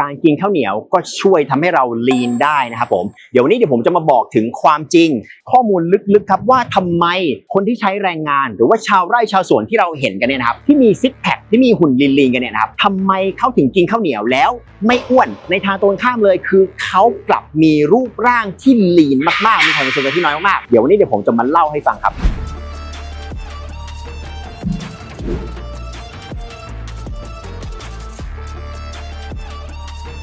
การกินข้าวเหนียวก็ช่วยทำให้เราลีนได้นะครับผมเดี๋ยววันนี้เดี๋ยวผมจะมาบอกถึงความจริง ข้อมูลลึกๆครับว่าทำไมคนที่ใช้แรงงาน หรือว่าชาวไร่ชาวสวนที่เราเห็นกันเนี่ยนะครับที่มีซิกแพคที่มีหุ่นลีนๆกันเนี่ยนะครับทำไมเขาถึงกินข้าวเหนียวแล้ว ไม่อ้วนในทางตรงข้ามเลยคือเขากลับมีรูปร่างที่ลีนมาก ๆ มีไขมันส่วนเกินที่น้อยมากๆเดี๋ยววันนี้เดี๋ยวผมจะมาเล่าให้ฟังครับ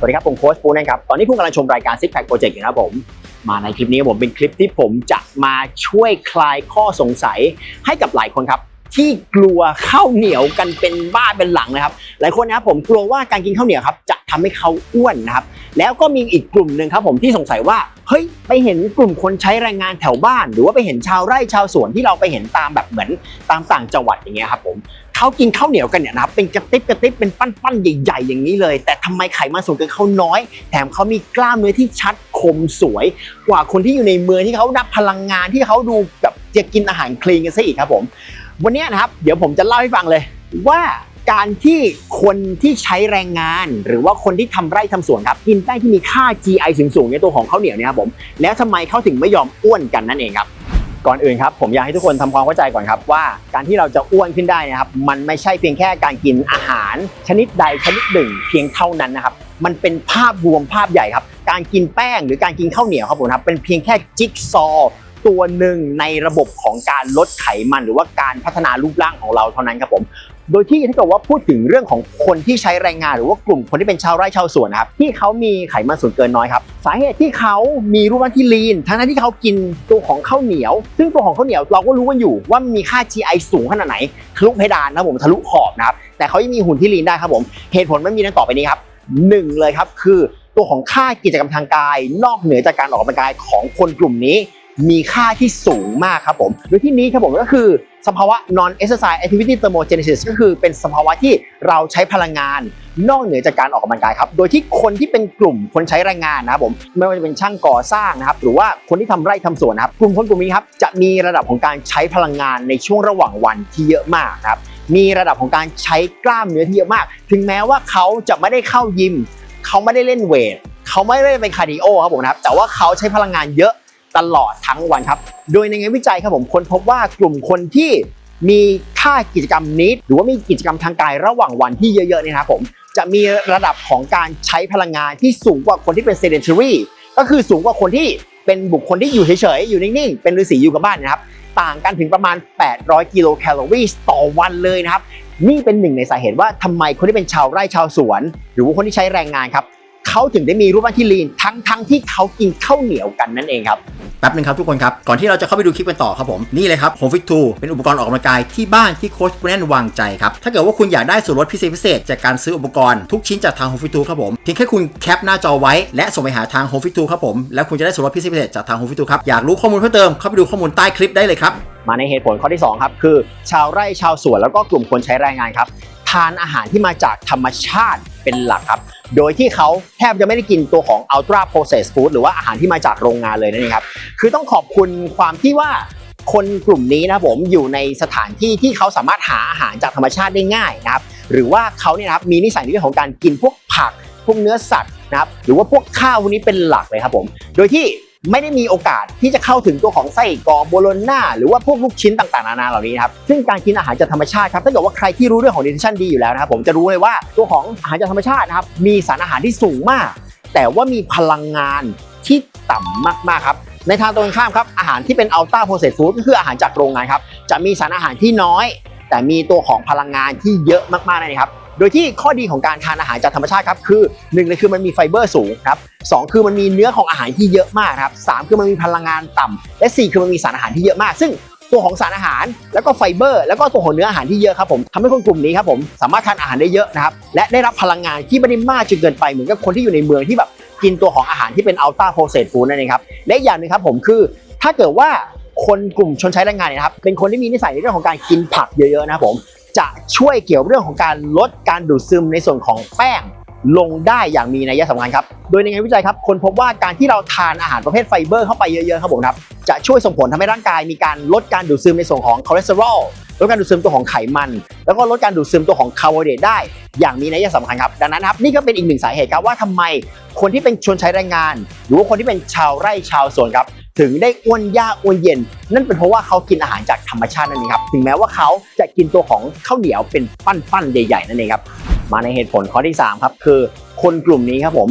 สวัสดีครับ ผมโค้ชปูนะครับ ตอนนี้คุณกำลังชมรายการ Six Pack Project อยู่นะครับผม มาในคลิปนี้ผมเป็นคลิปที่ผมจะมาช่วยคลายข้อสงสัยให้กับหลายคนครับที่กลัวข้าวเหนียวกันเป็นบ้าเป็นหลังนะครับ หลายคนนะครับผมกลัวว่าการกินข้าวเหนียวครับจะทำให้เขาอ้วนนะครับ แล้วก็มีอีกกลุ่มหนึ่งครับผมที่สงสัยว่าเฮ้ยไปเห็นกลุ่มคนใช้แรงงานแถวบ้าน หรือว่าไปเห็นชาวไร่ชาวสวนที่เราไปเห็นตามแบบเหมือนตามต่างจังหวัดอย่างเงี้ยครับผม เขากินข้าวเหนียวกันเนี่ยนะครับเป็นกระติบกระติบเป็นปั้นๆใหญ่ ๆ อย่างนี้เลย แต่ทำไมไขมันส่วนเกินเขาน้อย แถมเขามีกล้ามเนื้อที่ชัดคมสวย กว่าคนที่อยู่ในเมืองที่เขานับพลังงานที่เขาดูแบบจะกินอาหารคลีนกันซะอีกครับผม วันนี้นะครับ เดี๋ยวผมจะเล่าให้ฟังเลยว่าการที่คนที่ใช้แรงงาน หรือว่าคนที่ทำไร่ทำสวนครับกินแป้งที่มีค่า GI สูงๆในตัวของข้าวเหนียวเนี่ยครับผมแล้วทำไมเขาถึงไม่ยอมอ้วนกันนั่นเองครับ ก่อนอื่นครับผมอยากให้ทุกคนทำความเข้าใจก่อนครับว่าการที่เราจะอ้วนขึ้นได้นะครับ มันไม่ใช่เพียงแค่การกินอาหาร ชนิดใดชนิดหนึ่ง เพียงเท่านั้นนะครับ มันเป็นภาพรวมภาพใหญ่ครับ การกินแป้งหรือการกินข้าวเหนียวครับผมครับเป็นเพียงแค่จิ๊กซอว์ตัวหนึ่งในระบบของการลดไขมัน หรือว่าการพัฒนารูปร่างของเราเท่านั้นครับผม โดยที่ถ้าเกิดว่าพูดถึงเรื่องของคนที่ใช้แรงงาน หรือว่ากลุ่มคนที่เป็นชาวไร่ชาวสวนนะครับที่เขามีไขมันส่วนเกินน้อยครับสาเหตุที่เขามีรูปร่างที่ลีน ทั้งๆที่เขากินตัวของข้าวเหนียว ซึ่งตัวของข้าวเหนียวเราก็รู้กันอยู่ว่ามีค่า GI สูงขนาดไหนทะลุเพดานนะผมทะลุขอบนะครับแต่เขายังมีหุ่นที่ลีนได้ครับผมเหตุผลไม่มีดังต่อไปนี้ครับหนึ่งเลยครับคือตัวของค่ากิจกรรมทางกาย นอกเหนือจากการออกกำลังกายของคนกลุ่มนี้ มีค่าที่สูงมากครับผมโดยที่นี้ครับผมก็คือสภาวะ non exercise activity thermogenesis ก็คือเป็นสภาวะที่เราใช้พลังงาน นอกเหนือจากการออกกำลังกายครับ โดยที่คนที่เป็นกลุ่มคนใช้แรงงานนะครับผมไม่ว่าจะเป็นช่างก่อสร้างนะครับ หรือว่าคนที่ทำไร่ทำสวนนะครับ กลุ่มคนกลุ่มนี้ครับจะมีระดับของการใช้พลังงานในช่วงระหว่างวันที่เยอะมากครับ มีระดับของการใช้กล้ามเนื้อที่เยอะมาก ถึงแม้ว่าเขาจะไม่ได้เข้ายิม เขาไม่ได้เล่นเวทเขาไม่ได้เป็นคาร์ดิโอครับผมนะครับ แต่ว่าเขาใช้พลังงานเยอะ ตลอดทั้งวันครับ โดยในงานวิจัยครับผมค้นพบว่ากลุ่มคนที่มีค่ากิจกรรมนิดหรือว่ามีกิจกรรมทางกายระหว่างวันที่เยอะๆเนี่ยนะครับผมจะมีระดับของการใช้พลังงานที่สูงกว่าคนที่เป็น sedentary ก็คือสูงกว่าคนที่เป็นบุคคลที่อยู่เฉยๆ อยู่นิ่งๆ เป็นฤาษีอยู่กับบ้านนะครับต่างกันถึงประมาณ 800 กิโลแคลอรี่ต่อวันเลยนะครับ นี่เป็นหนึ่งในสาเหตุว่าทำไมคนที่เป็นชาวไร่ชาวสวน หรือว่าคนที่ใช้แรงงานครับ เขาถึงได้มีรูปร่างที่ลีนทั้งทั้งๆที่เขากินข้าวเหนียวกันนั่นเองครับแป๊บนึงครับทุกคนครับ ก่อนที่เราจะเข้าไปดูคลิปกันต่อครับผม นี่เลยครับ Home Fit 2เป็นอุปกรณ์ออกกำลังกายที่บ้านที่โค้ชคุณแน่นวางใจครับ ถ้าเกิดว่าคุณอยากได้ส่วนลดพิเศษพิเศษจากการซื้ออุปกรณ์ทุกชิ้นจากทาง Home Fit 2ครับผม เพียงแค่คุณแคปหน้าจอไว้ และส่งไปหาทาง Home Fit 2ครับผม แล้วคุณจะได้ส่วนลดพิเศษพิเศษจากทาง Home Fit 2ครับ อยากรู้ข้อมูลเพิ่มเติมเข้าไปดูข้อมูลใต้คลิปได้เลยครับ มาในเหตุผลข้อที่ 2 ครับ คือ ชาวไร่ชาวสวนแล้วก็กลุ่มคนใช้แรงงานครับ ทานอาหารที่มาจากธรรมชาติเป็นหลักครับ โดยที่เขาแทบจะไม่ได้กินตัวของ ultra processed food หรือว่าอาหารที่มาจากโรงงานเลยนั่นเองครับ คือต้องขอบคุณความที่ว่าคนกลุ่มนี้นะผมอยู่ในสถานที่ที่เขาสามารถหาอาหารจากธรรมชาติได้ง่ายนะครับ หรือว่าเขาเนี่ยนะครับมีนิสัยในเรื่องของการกินพวกผัก พวกเนื้อสัตว์นะครับ หรือว่าพวกข้าวพวกนี้เป็นหลักเลยครับผม โดยที่ ไม่ได้มีโอกาสที่จะเข้าถึงตัวของไส้กรอกโบโลน่าหรือว่าพวกลูกชิ้นต่างๆนานาเหล่านี้ครับซึ่งการกินอาหารจากธรรมชาติครับถ้าเกิดว่าใครที่รู้เรื่องของ nutrition ดีอยู่แล้วนะครับผมจะรู้เลยว่าตัวของอาหารจากธรรมชาตินะครับมีสารอาหารที่สูงมาก แต่ว่ามีพลังงานที่ต่ำมากๆครับในทางตรงข้ามครับอาหารที่เป็น ultra processed food ก็คืออาหารจากโรงงานครับจะมีสารอาหารที่น้อย แต่มีตัวของพลังงานที่เยอะมากๆนั่นเองครับ โดยที่ข้อดีของการทานอาหารจากธรรมชาติครับคือหนึ่งเลยคือมันมีไฟเบอร์สูงครับสองคือมันมีเนื้อของอาหารที่เยอะมากครับสามคือมันมีพลังงานต่ำและสี่คือมันมีสารอาหารที่เยอะมาก ซึ่งตัวของสารอาหารแล้วก็ไฟเบอร์ แล้วก็ตัวของเนื้ออาหารที่เยอะครับผมทำให้คนกลุ่มนี้ครับผมสามารถทานอาหารได้เยอะนะครับและได้รับพลังงานที่ไม่ได้มากจนเกินไปเหมือนกับคนที่อยู่ในเมืองที่แบบกินตัวของอาหารที่เป็นอัลต้าโปรเซสฟู้ดนั่นเองครับและอย่างหนึ่งครับผมคือถ้าเกิดว่าคนกลุ่มชนใช้แรงงานเนี่ยนะครับเป็นคนที่มีนิสัยในเรื่องของการกินผักเยอะๆนะครับผม จะช่วยเกี่ยวเรื่องของการลดการดูดซึมในส่วนของแป้งลงได้อย่างมีนัยสำคัญครับ โดยในงานวิจัยครับคนพบว่าการที่เราทานอาหารประเภทไฟเบอร์เข้าไปเยอะๆครับผมครับ จะช่วยส่งผลทำให้ร่างกายมีการลดการดูดซึมในส่วนของคอเลสเตอรอลลดการดูดซึมตัวของไขมัน แล้วก็ลดการดูดซึมตัวของคาร์โบไฮเดรตได้ อย่างมีนัยสำคัญครับ ดังนั้นครับนี่ก็เป็นอีกหนึ่งสาเหตุครับว่าทำไมคนที่เป็นชนใช้แรงงาน หรือว่าคนที่เป็นชาวไร่ชาวสวนครับ ถึงได้อ้วนยากอ้วนเย็น นั่นเป็นเพราะว่าเขากินอาหารจากธรรมชาตินั่นเองครับถึงแม้ว่าเขาจะกินตัวของข้าวเหนียวเป็นปั้นๆใหญ่ๆนั่นเองครับมาในเหตุผลข้อที่3ครับคือคนกลุ่มนี้ครับผม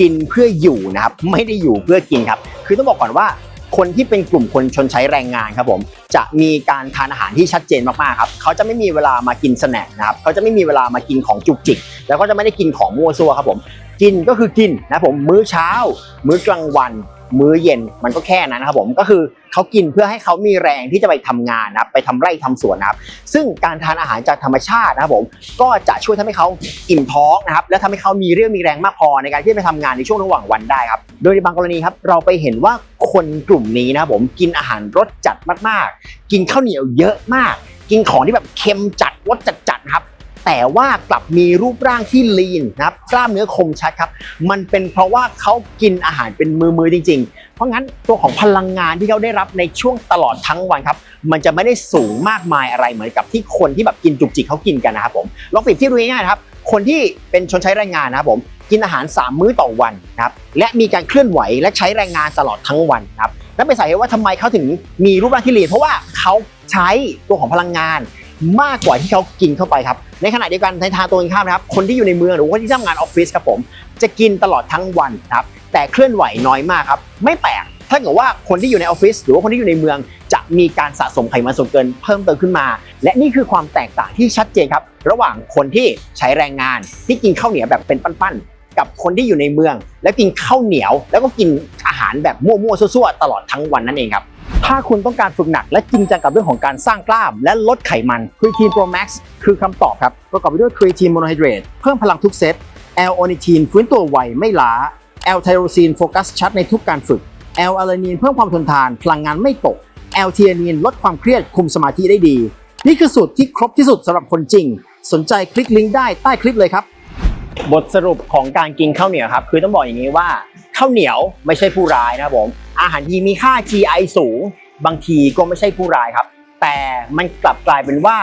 กินเพื่ออยู่นะครับไม่ได้อยู่เพื่อกินครับ คือต้องบอกก่อนว่าคนที่เป็นกลุ่มคนชนใช้แรงงานครับผมจะมีการทานอาหารที่ชัดเจนมากๆครับเขาจะไม่มีเวลามากินสแน็คนะครับเขาจะไม่มีเวลามากินของจุกจิก แล้วก็จะไม่ได้กินของมั่วซั่วครับผมกินก็คือกินนะผมมื้อเช้า มื้อกลางวัน มื้อเย็นมันก็แค่นั้นนะครับผมก็คือเขากินเพื่อให้เขามีแรงที่จะไปทำงานนะครับไปทำไร่ทำสวนนะครับซึ่งการทานอาหารจากธรรมชาตินะครับผมก็จะช่วยทำให้เขาอิ่มท้องนะครับและทำให้เขามีเรี่ยวมีแรงมากพอในการที่จะไปทำงานในช่วงระหว่างวันได้ครับโดยในบางกรณีครับเราไปเห็นว่าคนกลุ่มนี้นะครับผมกินอาหารรสจัดมากๆ กินข้าวเหนียวเยอะมาก กินของที่แบบเค็มจัดรสจัดๆครับ แต่ว่ากลับมีรูปร่างที่ลีนนะครับกล้ามเนื้อคมชัดครับ มันเป็นเพราะว่าเขากินอาหารเป็นมือๆจริง ๆ เพราะงั้นตัวของพลังงานที่เขาได้รับในช่วงตลอดทั้งวันครับ มันจะไม่ได้สูงมากมายอะไรเหมือนกับที่คนที่แบบกินจุกจิกเขากินกันนะครับผมลองเปรียบเทียบดูง่ายๆครับคนที่เป็นชนใช้แรงงานนะครับผมกินอาหาร 3 มื้อต่อวันนะครับและมีการเคลื่อนไหวและใช้แรงงานตลอดทั้งวันครับนั่นเป็นสาเหตุว่าทำไมเขาถึงมีรูปร่างที่ลีนเพราะว่าเขาใช้ตัวของพลังงาน มากกว่าที่เขากินเข้าไปครับ ในขณะเดียวกันในทางตรงกันข้ามนะครับ คนที่อยู่ในเมืองหรือว่าที่ทำงานออฟฟิศครับผม จะกินตลอดทั้งวันครับ แต่เคลื่อนไหวน้อยมากครับ ไม่แปลก ถ้าเกิดว่าคนที่อยู่ในออฟฟิศหรือว่าคนที่อยู่ในเมือง จะมีการสะสมไขมันส่วนเกินเพิ่มเติมขึ้นมา และนี่คือความแตกต่างที่ชัดเจนครับ ระหว่างคนที่ใช้แรงงานที่กินข้าวเหนียวแบบเป็นปั้นๆ กับคนที่อยู่ในเมือง แล้วกินข้าวเหนียว แล้วก็กินอาหารแบบมั่วๆซั่วๆตลอดทั้งวันนั่นเองครับ ถ้าคุณต้องการฝึกหนักและจริงจังกับเรื่องของการสร้างกล้าม และลดไขมัน Creatine Pro Max คือคำตอบครับ ประกอบไปด้วย Creatine Monohydrate เพิ่มพลังทุกเซต L-Ornithine ฟื้นตัวไวไม่ล้า L-Tyrosine โฟกัสชัดในทุกการฝึก L-Alanine เพิ่มความทนทานพลังงานไม่ตก L-Theanine ลดความเครียดคุมสมาธิได้ดี นี่คือสูตรที่ครบที่สุดสำหรับคนจริง สนใจคลิกลิงก์ได้ใต้คลิปเลยครับ บทสรุปของการกินข้าวเหนียวครับ คือต้องบอกอย่างนี้ว่าข้าวเหนียวไม่ใช่ผู้ร้ายนะครับผม อาหารที่มีค่า GI สูง บางทีก็ไม่ใช่ผู้ร้ายครับ แต่มันกลับกลายเป็นว่า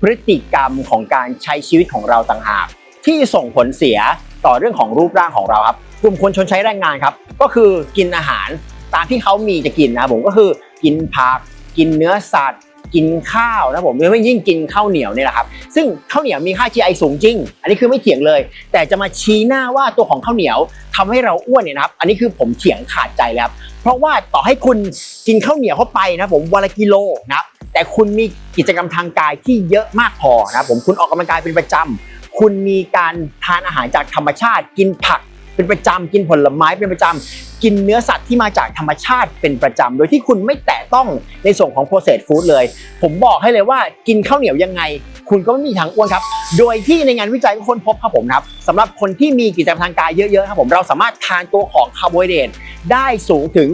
พฤติกรรมของการใช้ชีวิตของเราต่างหาก ที่ส่งผลเสียต่อเรื่องของรูปร่างของเราครับกลุ่มคนชนใช้แรงงานครับ ก็คือกินอาหารตามที่เขามีจะกินนะผมก็คือกินผักกินเนื้อสัตว์ กินข้าวนะผมไม่ยิ่งกินข้าวเหนียวเนี่ยแหละครับ ซึ่งข้าวเหนียวมีค่า GI สูงจริง อันนี้คือไม่เถียงเลย แต่จะมาชี้หน้าว่าตัวของข้าวเหนียวทำให้เราอ้วนเนี่ยนะครับ อันนี้คือผมเถียงขาดใจแล้วครับเพราะว่าต่อให้คุณกินข้าวเหนียวเข้าไปนะผมวันละกิโลนะครับแต่คุณมีกิจกรรมทางกายที่เยอะมากพอนะผมคุณออกกำลังกายเป็นประจำคุณมีการทานอาหารจากธรรมชาติ กินผัก เป็นประจำกินผลไม้เป็นประจำกินเนื้อสัตว์ที่มาจากธรรมชาติเป็นประจำโดยที่คุณไม่แตะต้องในส่วนของ processed food เลย ผมบอกให้เลยว่ากินข้าวเหนียวยังไง คุณก็ไม่มีทางอ้วนครับ โดยที่ในงานวิจัยก็ค้นพบครับผมครับสำหรับคนที่มีกิจกรรมทางกายเยอะๆครับผมเราสามารถทานตัวของคาร์โบไฮเดรตได้สูงถึง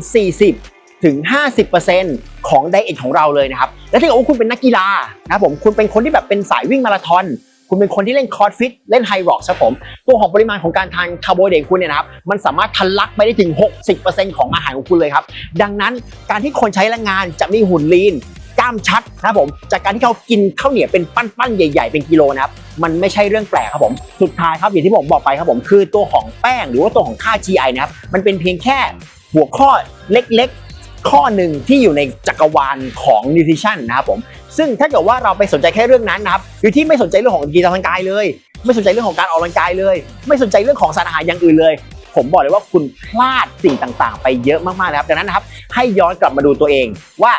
40ถึง 50%ของไดเอทของเราเลยนะครับ และถ้าเกิดว่าคุณเป็นนักกีฬานะครับผม คุณเป็นคนที่แบบเป็นสายวิ่งมาราธอน คุณเป็นคนที่เล่นคอร์ดฟิตเล่นไฮร็อกครับผม ตัวของปริมาณของการทานคาร์โบไฮเดรตคุณเนี่ยนะครับมันสามารถทะลักไปได้ถึง 60%ของอาหารของคุณเลยครับ ดังนั้นการที่คนใช้แรงงานจะมีหุ่นลีนกล้ามชัดนะครับผม จากการที่เขากินข้าวเหนียวเป็นปั้นๆใหญ่ ๆ เป็นกิโลนะครับมันไม่ใช่เรื่องแปลกครับผม สุดท้ายครับอย่างที่ผมบอกไปครับผมคือตัวของแป้งหรือว่าตัวของค่า GI นะครับมันเป็นเพียงแค่หัวข้อเล็กๆ ข้อหนึ่งที่อยู่ในจักรวาลของ nutrition นะครับผม ซึ่งถ้าเกิดว่าเราไปสนใจแค่เรื่องนั้นนะครับหรือที่ไม่สนใจเรื่องของกีฬาทางกายเลย ไม่สนใจเรื่องของการออกกำลังกายเลย ไม่สนใจเรื่องของสารอาหารอย่างอื่นเลย ผมบอกเลยว่าคุณพลาดสิ่งต่างๆ ไปเยอะมากๆนะครับดังนั้นนะครับให้ย้อนกลับมาดูตัวเองว่า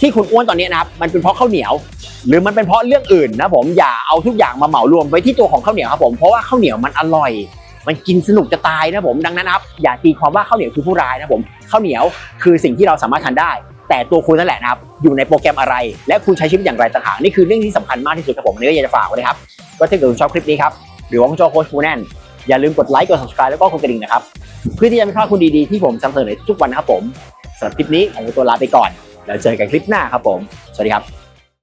ที่คุณอ้วนตอนนี้นะครับมันเป็นเพราะข้าวเหนียว หรือมันเป็นเพราะเรื่องอื่นนะผมอย่าเอาทุกอย่างมาเหมารวมไว้ที่ตัวของข้าวเหนียวครับผมเพราะว่าข้าวเหนียวมันอร่อย มันกินสนุกจะตายนะผมดังนั้นนะครับอย่าตีความว่าข้าวเหนียวคือผู้ร้ายนะผมข้าวเหนียวคือสิ่งที่เราสามารถทานได้ แต่ตัวคุณนั่นแหละนะครับอยู่ในโปรแกรมอะไร และคุณใช้ชีวิตอย่างไรต่างหากนี่คือเรื่องที่สำคัญมากที่สุดครับผมนี่ก็อยากจะฝากไว้นะครับก็ถ้าเกิดคุณชอบคลิปนี้ครับหรือว่าคุณชอบโค้ชฟูแนนอย่าลืมกดไลค์กด subscribe แล้วก็กดกระดิ่งนะครับเพื่อที่จะไม่พลาดคุณดีๆที่ผมนำเสนอในทุกวันนะครับผมสำหรับคลิปนี้ผมตัวลาไปก่อนแล้วเจอกันคลิปหน้าครับผม สวัสดีครับ